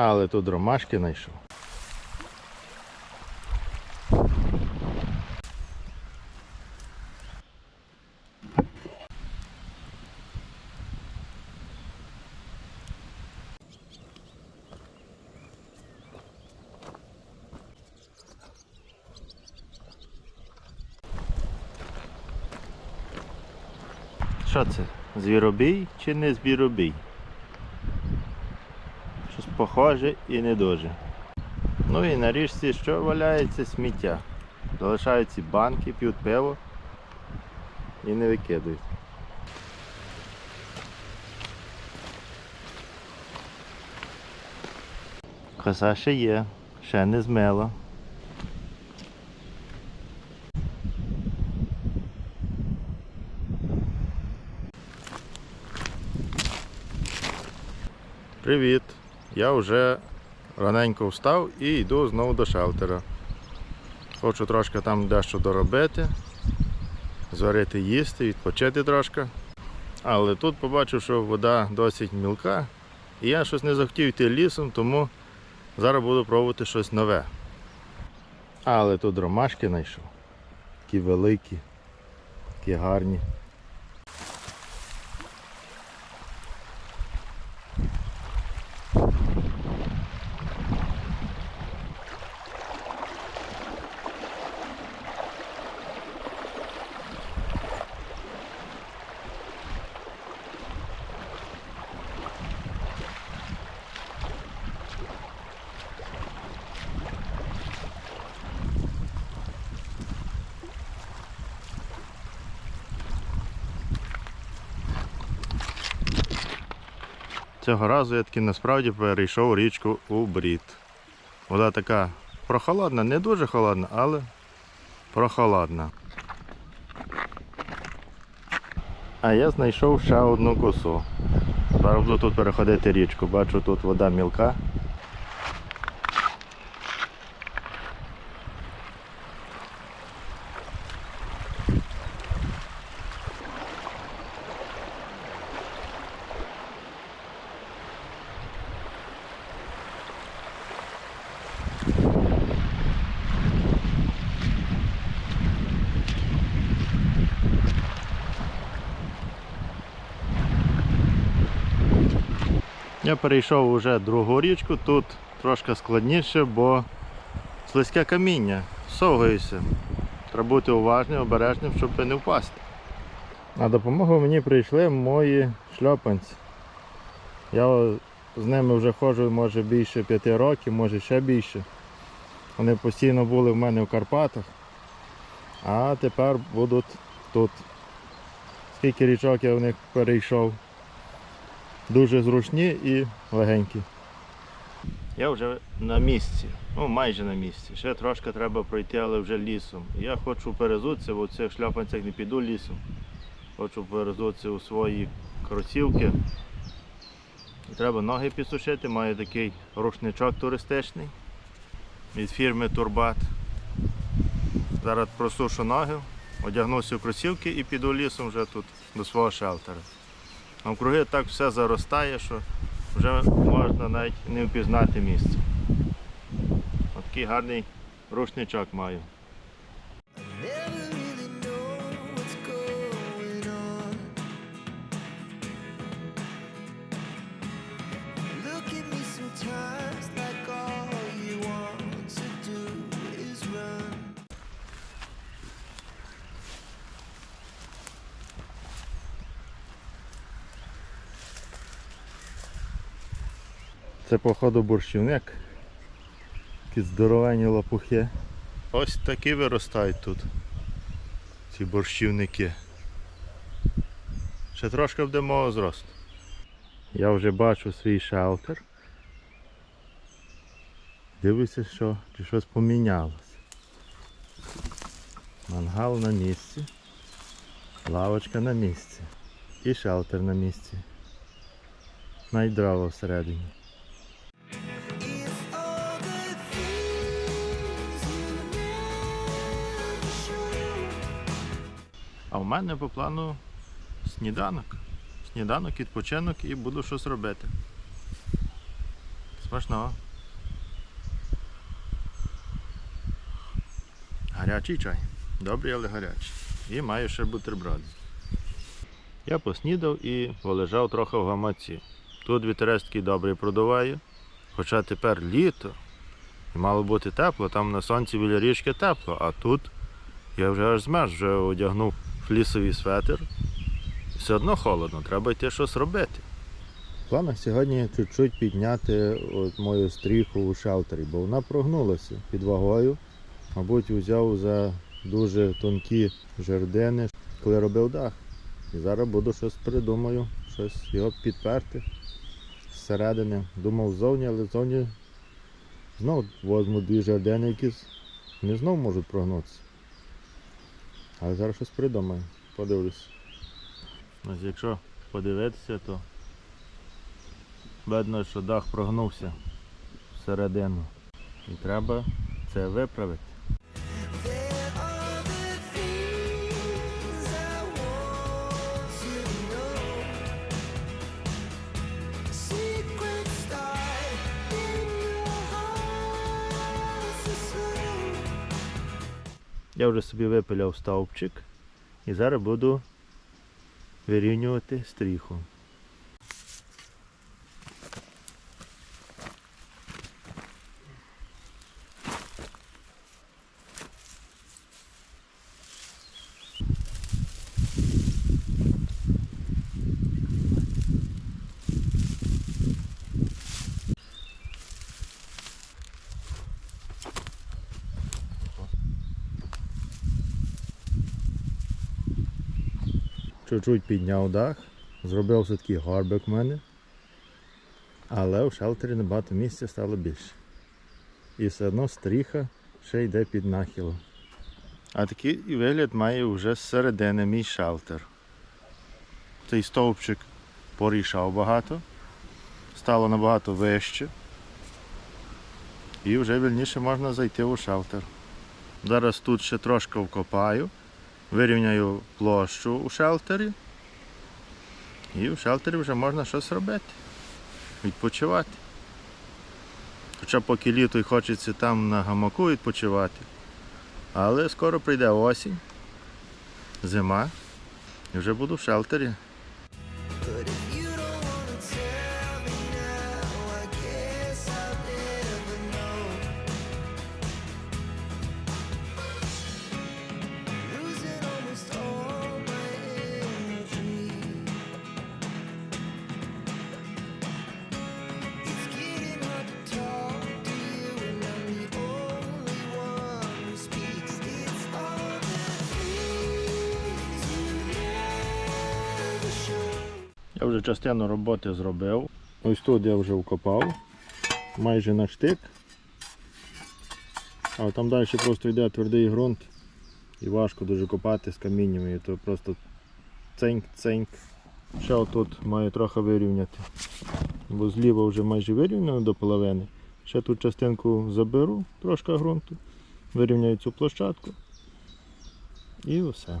Але тут ромашки знайшов. Що це? Звіробій чи не звіробій? Похоже і не дуже. Ну і на річці що валяється сміття. Залишають ці банки, п'ють пиво і не викидають. Коса ще є, ще не змила. Привіт! Я вже раненько встав і йду знову до шелтера. Хочу трошки там дещо доробити, зварити їсти, відпочити трошки. Але тут побачив, що вода досить мілка, і я щось не захотів йти лісом, тому зараз буду пробувати щось нове. Але тут ромашки знайшов. Такі великі, такі гарні. Цього разу я таки насправді перейшов річку у брід. Вода така прохолодна, не дуже холодна, але прохолодна. А я знайшов ще одну косу. Зараз буду тут переходити річку. Бачу, тут вода мілка. Я перейшов уже другу річку, тут трошки складніше, бо слизьке каміння, совгаюся. Треба бути уважним, обережним, щоб не впасти. На допомогу мені прийшли мої шльопанці. Я з ними вже ходжу може більше п'яти років, може ще більше. Вони постійно були в мене в Карпатах, а тепер будуть тут. Скільки річок я в них перейшов. Дуже зручні і легенькі. Я вже на місці, ну майже на місці. Ще трошки треба пройти, але вже лісом. Я хочу перезутися, бо в цих шляпанцях не піду лісом. Хочу перезутися у свої кросівки. Треба ноги підсушити, маю такий рушничок туристичний від фірми Турбат. Зараз просушу ноги, одягнуся в кросівки і піду лісом вже тут до свого шелтера. А Навкруги так все заростає, що вже можна навіть не впізнати місце. Отакий такий гарний рушничок маю. Це походу борщівник. Такі здоровенні лопухи. Ось такі виростають тут. Ці борщівники. Ще трошки буде мого зросту. Я вже бачу свій шелтер. Дивлюся, що чи щось помінялося. Мангал на місці. Лавочка на місці. І шелтер на місці. Дрова всередині. А в мене по плану сніданок. Сніданок, відпочинок і буду щось робити. Смачно. Гарячий чай. Добрий, але гарячий. І маю ще бутерброди. Я поснідав і полежав трохи в гамаці. Тут вітерець такий добрий продуває. Хоча тепер літо. І мало бути тепло, там на сонці біля річки тепло, а тут я вже аж змерз, вже одягнув флісовий светр. Все одно холодно, треба йти щось робити. В сьогодні чуть-чуть підняти от мою стріху у шелтері, бо вона прогнулася під вагою. Мабуть, взяв за дуже тонкі жердини, коли робив дах. І зараз буду щось придумаю, щось його підперти зсередини. Думав ззовні, але ззовні знов возьму дві жердини якісь, не знов можуть прогнутися. Але зараз щось придумаю, подивлюсь. Якщо подивитися, то видно, що дах прогнувся всередину. І треба це виправити. Я вже собі випиляв стовпчик і зараз буду вирівнювати стріху. Чуть-чуть підняв дах, зробив все такий горбик в мене. Але в шелтері набагато місця стало більше. І все одно стріха ще йде під нахилом. А такий і вигляд має вже зсередини мій шелтер. Цей стовпчик порішав багато, стало набагато вище. І вже вільніше можна зайти у шелтер. Зараз тут ще трошки вкопаю вирівняю площу у шелтері. І в шелтері вже можна щось робити, відпочивати. Хоча поки літо і хочеться там на гамаку відпочивати. Але скоро прийде осінь, зима, і вже буду в шелтері. Я вже частину роботи зробив. Ось тут я вже вкопав, майже на штик. А там далі просто йде твердий ґрунт і важко дуже копати з каміннями, і то просто ценьк-ценьк. Ще отут маю трохи вирівняти. Бо зліва вже майже вирівняно до половини. Ще тут частинку заберу, трошки ґрунту, вирівняю цю площадку і все.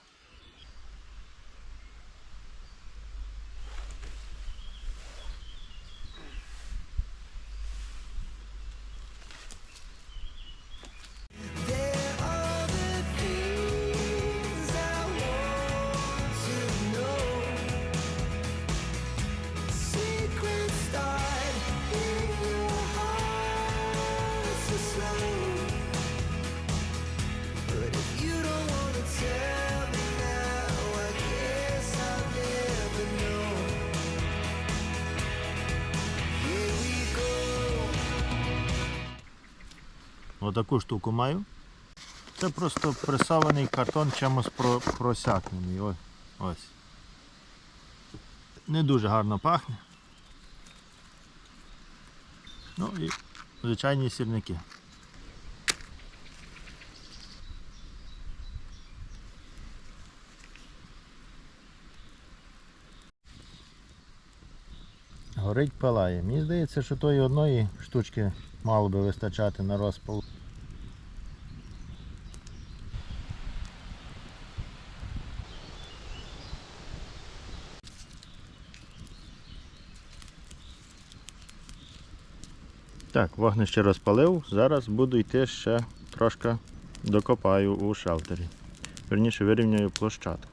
Отаку штуку маю. Це просто пресований картон чимось просякнений. Ось. Не дуже гарно пахне. Ну і звичайні сірники. Горить палає. Мені здається, що тої одної штучки мало би вистачати на розпал. Так, вогнище розпалив, зараз буду йти ще трошки докопаю у шелтері. Верніше вирівняю площадку.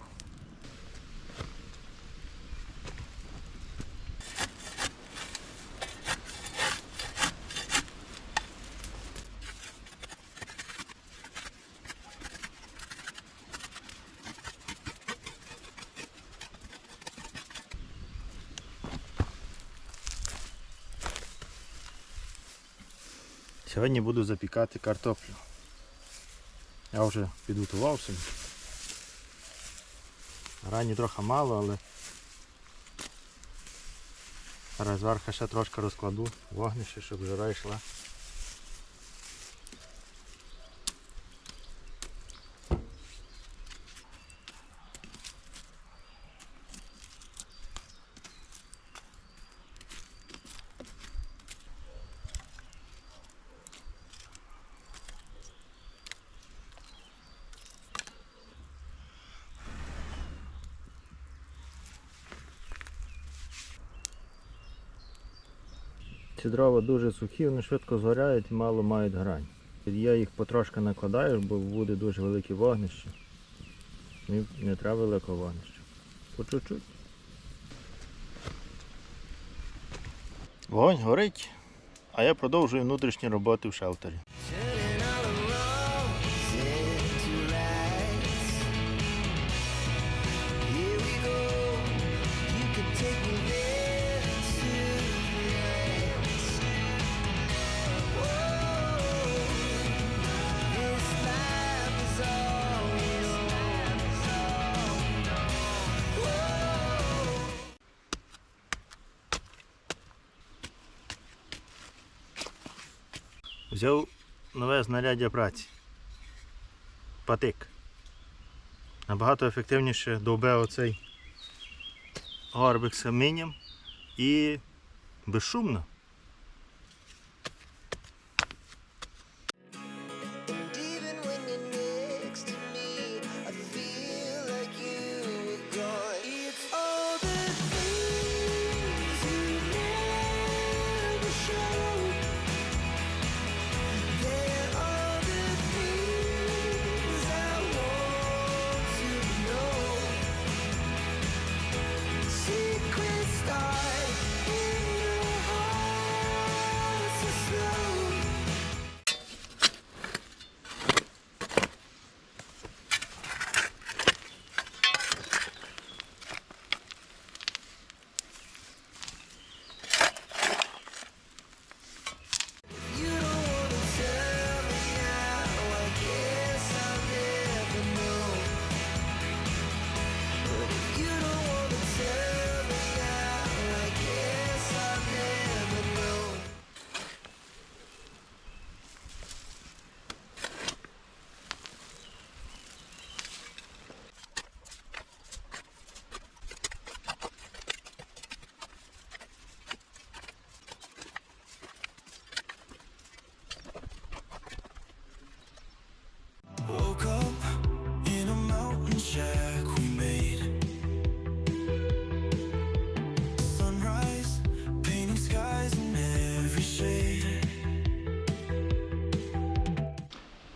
Сьогодні буду запікати картоплю. Я вже підготувався. Рані трохи мало, але зараз зверху ще трошки розкладу вогнище, щоб жара йшла. Ці дрова дуже сухі, вони швидко згоряють і мало мають грань. Я їх потрошки накладаю, бо буде дуже велике вогнище. Мені не треба великого вогнище. По чуть-чуть. Вогонь горить, а я продовжую внутрішні роботи в шелтері. Взяв нове знаряддя праці. Патик. Набагато ефективніше довбе оцей горбик з камінням і безшумно.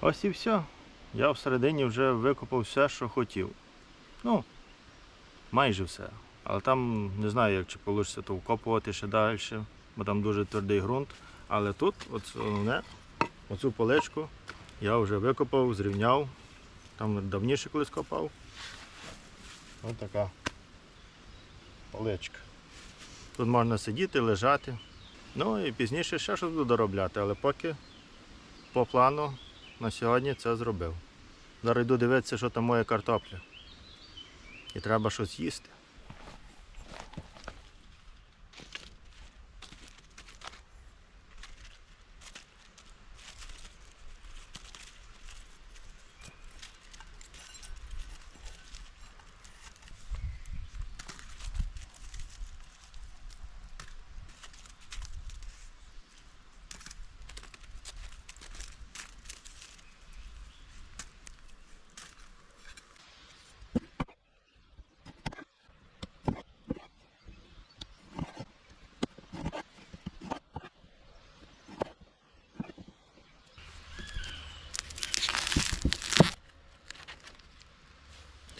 Ось і все. Я всередині вже викопав все, що хотів. Ну, майже все. Але там не знаю, як чи вийде то вкопувати ще далі, бо там дуже твердий ґрунт. Але тут, головне, оцю поличку я вже викопав, зрівняв. Там давніше колись копав. Ось така поличка. Тут можна сидіти, лежати. Ну і пізніше ще щось буду доробляти, але поки по плану на сьогодні це зробив. Зараз йду дивитися, що там моя картопля. І треба щось їсти.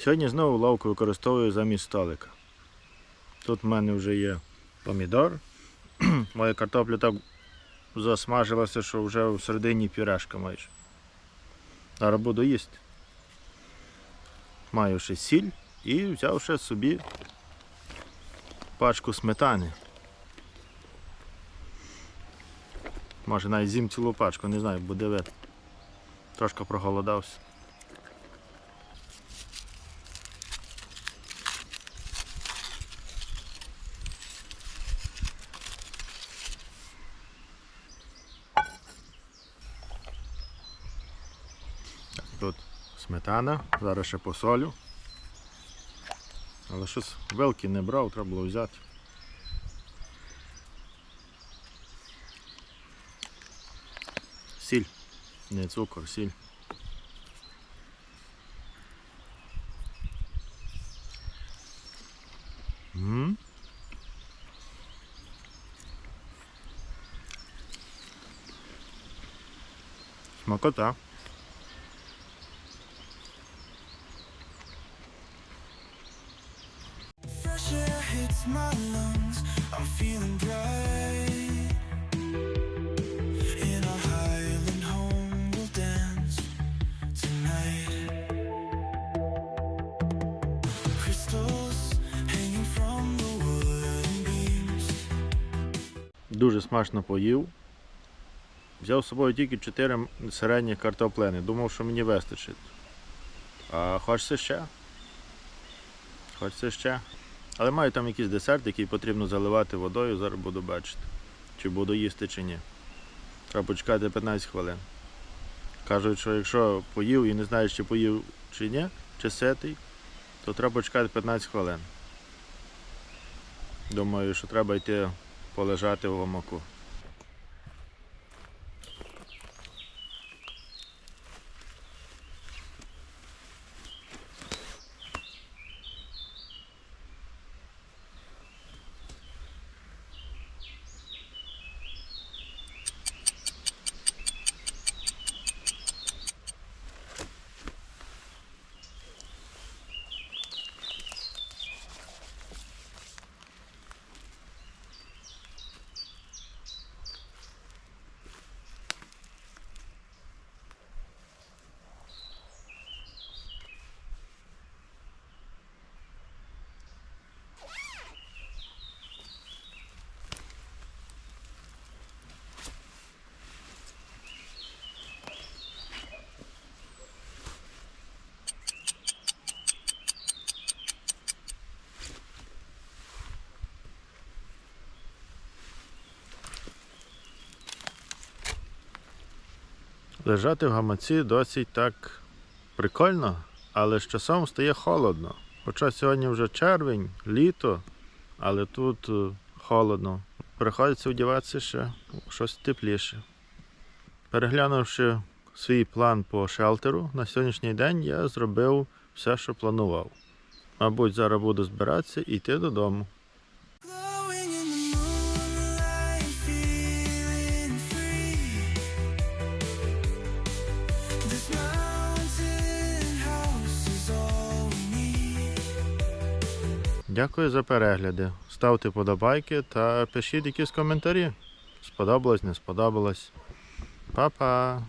Сьогодні знову лавку використовую замість столика. Тут в мене вже є помідор. Моя картопля так засмажилася, що вже всередині пюрешка майже. Зараз буду їсти. Маю ще сіль і взяв ще собі пачку сметани. Може навіть з'їм цілу пачку, не знаю, буде вид. Трошки проголодався. Тут сметана, зараз ще посолю. Але щось великий не брав, треба було взяти. Сіль, не цукор, сіль. М. Смакота. Дуже смачно поїв. Взяв з собою тільки 4 середні картоплини. Думав, що мені вистачить. А хочеться ще? Хочеться ще. Але маю там якийсь десерт, який потрібно заливати водою, зараз буду бачити. Чи буду їсти, чи ні. Треба почекати 15 хвилин. Кажуть, що якщо поїв і не знаєш, чи поїв чи ні, чи ситий, то треба почекати 15 хвилин. Думаю, що треба йти полежати в гамаку. Лежати в гамаці досить так прикольно, але з часом стає холодно. Хоча сьогодні вже червень, літо, але тут е, холодно. Приходиться вдіватися ще щось тепліше. Переглянувши свій план по шелтеру, на сьогоднішній день я зробив все, що планував. Мабуть, зараз буду збиратися і йти додому. Дякую за перегляди. Ставте подобайки та пишіть якісь коментарі. Сподобалось, не сподобалось. Па-па!